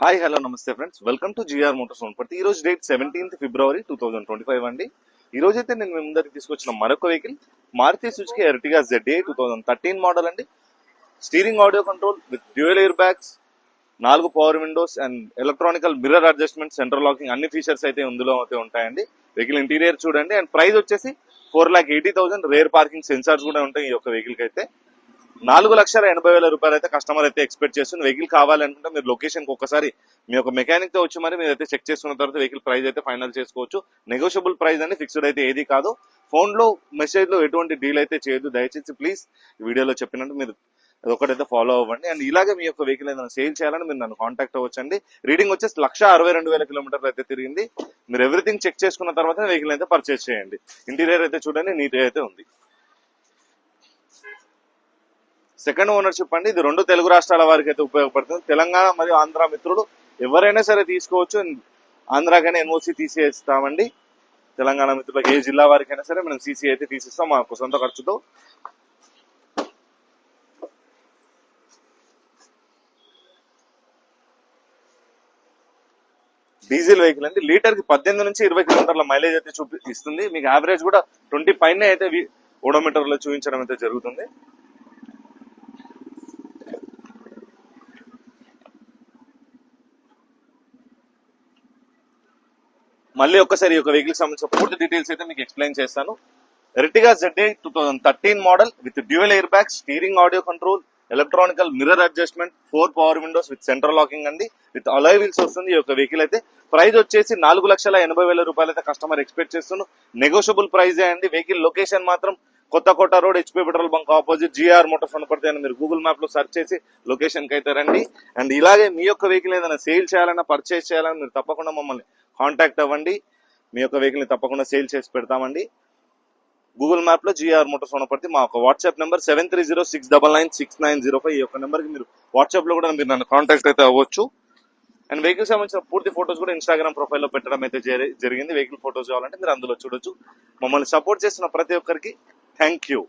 Hi hello నమస్తే friends. Welcome to GR motors Wanaparthy ఈ రోజు date seventeenth February two thousand twenty five అండి. ఈ రోజు అయితే నేను ముందరికి తీసుకొచ్చిన మరొక vehicle Maruti Suzuki Ertiga ZA two thousand thirteen model అండి. Steering audio control with dual air bags నాలుగు power windows and electronical mirror adjustment central locking అన్ని ఫీచర్స్ అయితే ఇందులో అయితే ఉంటాయండి. వెహికల్ ఇంటీరియర్ చూడండి. అండ్ ప్రైస్ వచ్చేసి four lakh eighty thousand rear parking sensors కూడా ఉంటాయి ఈ యొక్క వెహికల్కి అయితే. నాలుగు లక్షల ఎనభై వేల రూపాయలు అయితే కస్టమర్ అయితే ఎక్స్పెక్ట్ చేస్తుంది. వెహికల్ కావాలనుకుంటే మీరు లొకేషన్కి ఒకసారి మీ యొక్క మెకానిక్తో వచ్చి మరి మీరు అయితే చెక్ చేసుకున్న తర్వాత వెహికల్ ప్రైస్ అయితే ఫైనల్ చేసుకోవచ్చు. నెగోషియబుల్ ప్రైస్ అని ఫిక్స్డ్ అయితే ఏది కాదు. ఫోన్లో మెసేజ్లో ఎటువంటి డీల్ అయితే చేయదు దయచేసి ప్లీజ్ వీడియోలో చెప్పినట్టు మీరు ఒకటైతే ఫాలో అవ్వండి. అండ్ ఇలాగే మీ యొక్క వెహికల్ ఏదైనా సేల్ చేయాలని మీరు నన్ను కాంటాక్ట్ అవ్వచ్చండి. రీడింగ్ వచ్చేసి లక్ష అరవై రెండు వేల కిలోమీటర్లు అయితే తిరిగింది. మీరు ఎవ్రీథింగ్ చెక్ చేసుకున్న తర్వాత వెహికల్ అయితే పర్చేస్ చేయండి. ఇంటీరియర్ అయితే చూడండి నీట్ అయితే ఉంది. సెకండ్ ఓనర్షిప్ అండి. ఇది రెండు తెలుగు రాష్ట్రాల వారికి అయితే ఉపయోగపడుతుంది. తెలంగాణ మరియు ఆంధ్ర మిత్రులు ఎవరైనా సరే తీసుకోవచ్చు. ఆంధ్రాకైనా ఎన్ఓసి తీసేస్తామండి. తెలంగాణ మిత్రులకు ఏ జిల్లా వారికైనా సరే మనం సీసీ అయితే తీసిస్తాం. మాకు సొంత ఖర్చుతో. డీజిల్ వెహికల్ అండి. లీటర్కి పద్దెనిమిది నుంచి ఇరవై కిలోమీటర్ల మైలేజ్ అయితే చూపి ఇస్తుంది. మీకు యావరేజ్ కూడా ట్వంటీ పైన అయితే ఓడోమీటర్లో చూపించడం అయితే జరుగుతుంది. మళ్ళీ ఒక్కసారి ఈ యొక్క వెహికల్ సంబంధించిన పూర్తి డీటెయిల్స్ అయితే మీకు ఎక్స్ప్లెయిన్ చేస్తాను. Ertiga Z two thousand thirteen model with dual air bag steering audio control electronical mirror adjustment four power windows with central locking అండి. విత్ అలాయ్ వీల్స్ వస్తుంది ఈ యొక్క వెహికల్ అయితే. ప్రైస్ వచ్చేసి నాలుగు లక్షల ఎనభై వేల రూపాయలు అయితే కస్టమర్ ఎక్స్పెక్ట్ చేస్తున్నాను నెగోషియబుల్ ప్రైజే అండి. వెహికల్ లొకేషన్ మాత్రం Kothakota road HP petrol bunk opposite GR motors కనపడితే మీరు గూగుల్ మ్యాప్లో సెర్చ్ చేసి లొకేషన్కి అయితే రండి. అండ్ ఇలాగే మీ యొక్క వెహికల్ ఏదైనా సేల్ చేయాలన్నా పర్చేస్ చేయాలన్నా మీరు తప్పకుండా మమ్మల్ని కాంటాక్ట్ అవ్వండి. మీ యొక్క వెహికల్ని తప్పకుండా సేల్ చేసి పెడతామండి. గూగుల్ మ్యాప్లో జిఆర్ మోటార్స్ ఉన్నప్పటికీ మా WhatsApp number seven three zero six double nine six nine zero five ఈ యొక్క నెంబర్ మీరు వాట్సాప్లో కూడా మీరు నన్ను కాంటాక్ట్ అయితే అవ్వచ్చు. అండ్ వెహికల్ సంబంధించిన పూర్తి ఫోటోస్ కూడా ఇన్స్టాగ్రామ్ ప్రొఫైల్లో పెట్టడం అయితే జరి- జరిగింది. వెహికల్ ఫోటోస్ కావాలంటే మీరు అందులో చూడొచ్చు. మమ్మల్ని సపోర్ట్ చేస్తున్న ప్రతి ఒక్కరికి థ్యాంక్ యూ